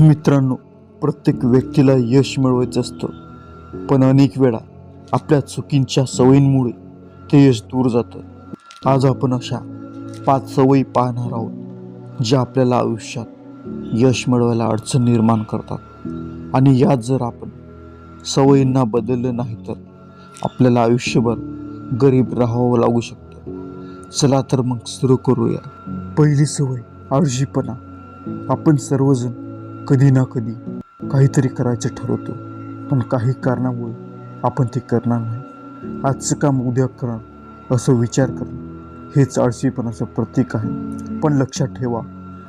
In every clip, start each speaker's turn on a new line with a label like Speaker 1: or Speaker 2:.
Speaker 1: मित्रांनो प्रत्येक व्यक्तीला यश मिळवायचं असतं. पण अनेक वेळा आपल्या चुकींच्या सवयींमुळे ते यश दूर जातं. आज आपण अशा पाच सवयी पाहणार आहोत ज्या आपल्याला आयुष्यात यश मिळवायला अडचण निर्माण करतात. आणि यात जर आपण सवयींना बदललं नाही तर आपल्याला आयुष्यभर गरीब राहावं लागू शकतं. चला तर मग सुरू करूया. पहिली सवय आळशीपणा. आपण सर्वजण कधी ना कधी काहीतरी करायचं ठरवतो. पण काही कारणामुळे आपण ते करणार नाही. आजचं काम उद्या करणार असं विचार करणं हेच आळशीपणाचं प्रतीक आहे. पण लक्षात ठेवा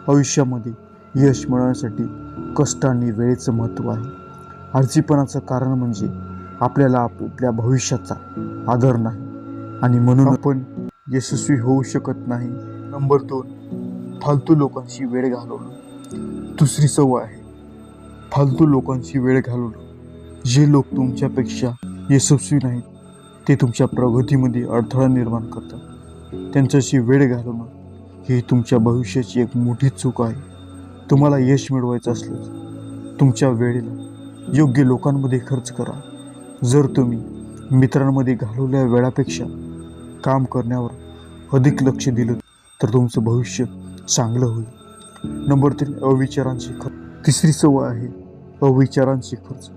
Speaker 1: आयुष्यामध्ये यश मिळवण्यासाठी कष्ट आणि वेळेचं महत्त्व आहे. आळशीपणाचं कारण म्हणजे आपल्याला आपल्या भविष्याचा आदर नाही. आणि म्हणून आपण यशस्वी होऊ शकत नाही. नंबर दोन फालतू लोकांशी वेळ घालवणं. दुसरी सवय आहे. फालतू लोकांशी वेळ घालवणं. जे लोक तुमच्यापेक्षा यशस्वी नाहीत ते तुमच्या प्रगतीमध्ये अडथळा निर्माण करतात. त्यांच्याशी वेळ घालवणं ही तुमच्या भविष्याची एक मोठी चूक आहे. तुम्हाला यश मिळवायचं असल्यास तुमच्या वेळेला योग्य लोकांमध्ये खर्च करा. जर तुम्ही मित्रांमध्ये घालवलेल्या वेळापेक्षा काम करण्यावर अधिक लक्ष दिलं तर तुमचं भविष्य चांगलं होईल. नंबर तीन अविचारांची खर्च तिसरी सवय आहे अविचारांची खर्च.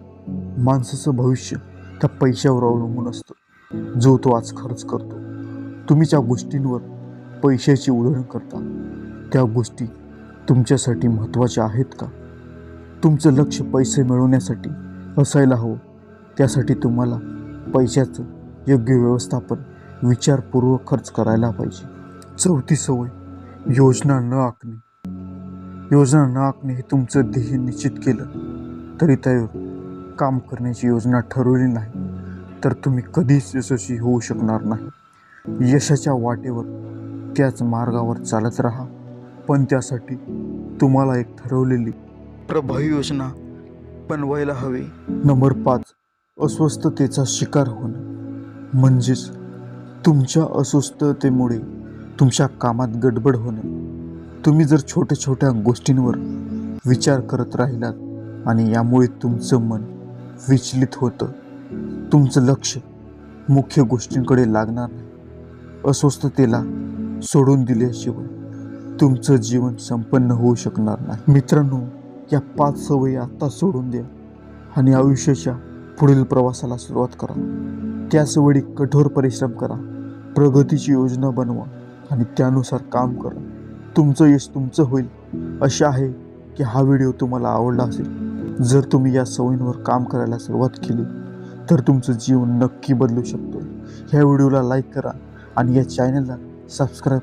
Speaker 1: माणसाचं भविष्य त्या पैशावर अवलंबून असतं. जो तो आज खर्च करतो तुम्ही ज्या गोष्टींवर पैशाची उधळण करता त्या गोष्टी तुमच्यासाठी महत्त्वाच्या आहेत का? तुमचं लक्ष पैसे मिळवण्यासाठी असायला हवं त्यासाठी तुम्हाला पैशाचं योग्य व्यवस्थापन विचारपूर्वक खर्च करायला पाहिजे. चौथी सवय योजना न आखणे. योजना न आखणे हे तुमचं ध्येय निश्चित केलं. तरी त्यावर काम करण्याची योजना ठरवली नाही तर तुम्ही कधीच यशस्वी होऊ शकणार नाही. यशाच्या वाटेवर त्याच मार्गावर चालत राहा. पण त्यासाठी तुम्हाला एक ठरवलेली प्रभावी योजना बनवायला हवी. नंबर पाच अस्वस्थतेचा शिकार होणं. म्हणजेच तुमच्या अस्वस्थतेमुळे तुमच्या कामात गडबड होणं. तुम्ही जर छोट्या छोट्या गोष्टींवर विचार करत राहिलात आणि यामुळे तुमचं मन विचलित होतं तुमचं लक्ष मुख्य गोष्टींकडे लागणार नाही अस्वस्थतेला सोडून दिल्याशिवाय तुमचं जीवन संपन्न होऊ शकणार नाही. मित्रांनो या पाच सवयी आत्ता सोडून द्या आणि आयुष्याच्या पुढील प्रवासाला सुरुवात करा. त्याच वेळी कठोर परिश्रम करा प्रगतीची योजना बनवा आणि त्यानुसार काम करा. तुमचं यश तुमचं होईल. असे आहे की हा व्हिडिओ तुम्हाला आवडला असेल. जर तुम्ही या सवयींवर काम करायला सुरुवात केली तर तुमचं जीवन नक्की बदलू शकतो. ह्या व्हिडिओला लाईक करा आणि या चॅनलला सबस्क्राईब